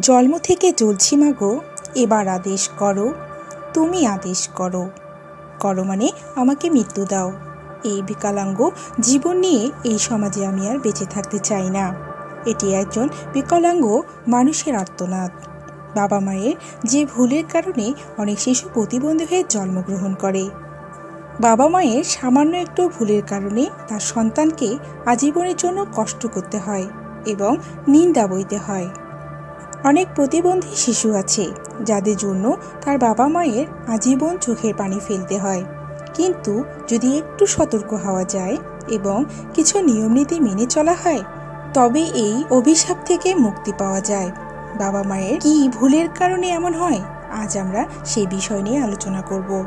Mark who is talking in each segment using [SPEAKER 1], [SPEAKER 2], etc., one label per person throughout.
[SPEAKER 1] জন্ম থেকে চলছি মাগো এবার আদেশ করো, তুমি আদেশ করো। করো মানে আমাকে মৃত্যু দাও। এই বিকলাঙ্গ জীবন নিয়ে এই সমাজে আমি আর বেঁচে থাকতে চাই না। এটি একজন বিকলাঙ্গ মানুষের আর্তনাদ। বাবা মায়ের যে ভুলের কারণে অনেক শিশু প্রতিবন্ধী হয়ে জন্মগ্রহণ করে। বাবা মায়ের সামান্য একটু ভুলের কারণে তার সন্তানকে আজীবনের জন্য কষ্ট করতে হয় এবং নিন্দা বইতে হয়। অনেক প্রতিবন্ধী শিশু আছে, যাদের জন্য তার বাবা মায়ের আজীবন চোখের পানি ফেলতে হয়। কিন্তু যদি একটু সতর্ক হওয়া যায় এবং কিছু নিয়মনীতি মেনে চলা হয়, তবে এই অভিশাপ থেকে মুক্তি পাওয়া যায়। বাবা মায়ের কি ভুলের কারণে এমন হয়? আজ আমরা সেই বিষয় নিয়ে আলোচনা করব।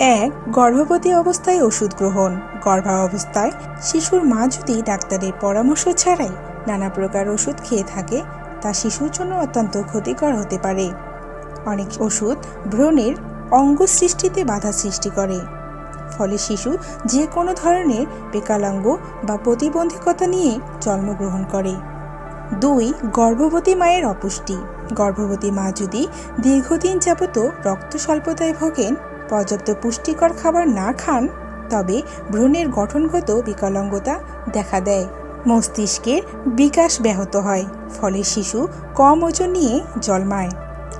[SPEAKER 1] এক, গর্ভবতী অবস্থায় ওষুধ গ্রহণ। গর্ভাবস্থায় শিশুর মা যদি ডাক্তারের পরামর্শ ছাড়াই নানা প্রকার ওষুধ খেয়ে থাকে তা শিশুর জন্য অত্যন্ত ক্ষতিকর হতে পারে। অনেক ওষুধ ভ্রূণের অঙ্গ সৃষ্টিতে বাধা সৃষ্টি করে। ফলে শিশু যে কোনো ধরনের বিকলাঙ্গ বা প্রতিবন্ধকতা নিয়ে জন্মগ্রহণ করে। দুই, গর্ভবতী মায়ের অপুষ্টি। গর্ভবতী মা যদি দীর্ঘদিন যাবত রক্ত স্বল্পতায় ভোগেন, পর্যাপ্ত পুষ্টিকর খাবার না খান, তবে ভ্রূণের গঠনগত বিকলাঙ্গতা দেখা দেয়। মস্তিষ্কের বিকাশ ব্যাহত হয়, ফলে শিশু কম ওজন নিয়ে জন্মায়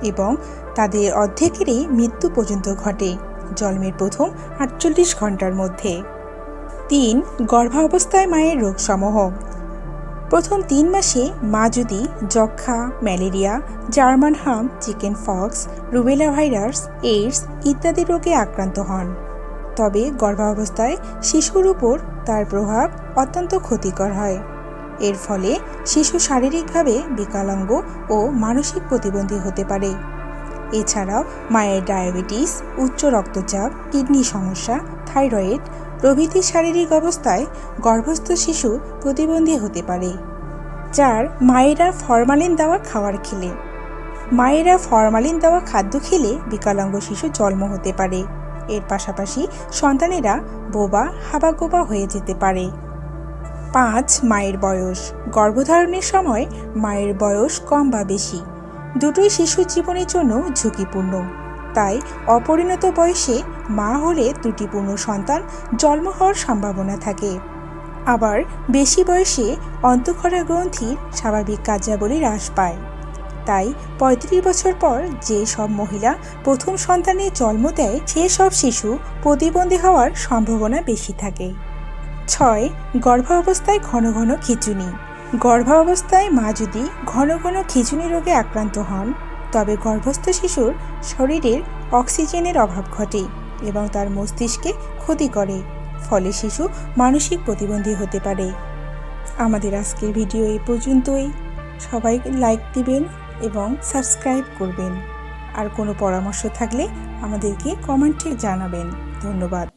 [SPEAKER 1] এবং তাদের অর্ধেকেরই মৃত্যু পর্যন্ত ঘটে, জন্মের প্রথম আটচল্লিশ ঘণ্টার মধ্যে। তিন, গর্ভাবস্থায় মায়ের রোগসমূহ। প্রথম তিন মাসে মা যদি যক্ষা ম্যালেরিয়া, জার্মান হাম, chicken pox rubella virus, AIDS ইত্যাদি রোগে আক্রান্ত হন। তবে গর্ভাবস্থায় শিশুর উপর তার প্রভাব অত্যন্ত ক্ষতিকর হয়। এর ফলে শিশু শারীরিকভাবে বিকলাঙ্গ ও মানসিক প্রতিবন্ধী হতে পারে। এছাড়াও মায়ের ডায়াবেটিস, উচ্চ রক্তচাপ, কিডনি সমস্যা, থাইরয়েড প্রভৃতি শারীরিক অবস্থায় গর্ভস্থ শিশু প্রতিবন্ধী হতে পারে চার মায়েরা ফরমালিন দেওয়া খাবার খেলে। মায়েরা ফরমালিন দেওয়া খাদ্য খেলে বিকলাঙ্গ শিশু জন্ম হতে পারে। এর পাশাপাশি সন্তানেরা বোবা, হাবাগোবা হয়ে যেতে পারে। পাঁচ, মায়ের বয়স। গর্ভধারণের সময় মায়ের বয়স কম বা বেশি। দুটোই শিশু জীবনের জন্য ঝুঁকিপূর্ণ। তাই অপরিণত বয়সে মা হলে ত্রুটিপূর্ণ সন্তান জন্ম হওয়ার সম্ভাবনা থাকে। আবার বেশি বয়সে অন্তঃক্ষরা গ্রন্থির স্বাভাবিক কার্যাবলী হ্রাস পায়। তাই পঁয়ত্রিশ বছর পর যে সব মহিলা প্রথম সন্তানের জন্ম দেয়, সে সব শিশু প্রতিবন্ধী হওয়ার সম্ভাবনা বেশি থাকে। ছয়, গর্ভাবস্থায় ঘন ঘন খিচুনি। গর্ভাবস্থায় মা যদি ঘন ঘন খিচুনি রোগে আক্রান্ত হন, তবে গর্ভস্থ শিশুর শরীরের অক্সিজেনের অভাব ঘটে এবং তার মস্তিষ্কে ক্ষতি করে, ফলে শিশু মানসিক প্রতিবন্ধী হতে পারে। আমাদের আজকের ভিডিও এই পর্যন্তই। সবাই লাইক দিবেন এবং সাবস্ক্রাইব করবেন। আর কোনো পরামর্শ থাকলে আমাদেরকে কমেন্টে জানাবেন। ধন্যবাদ।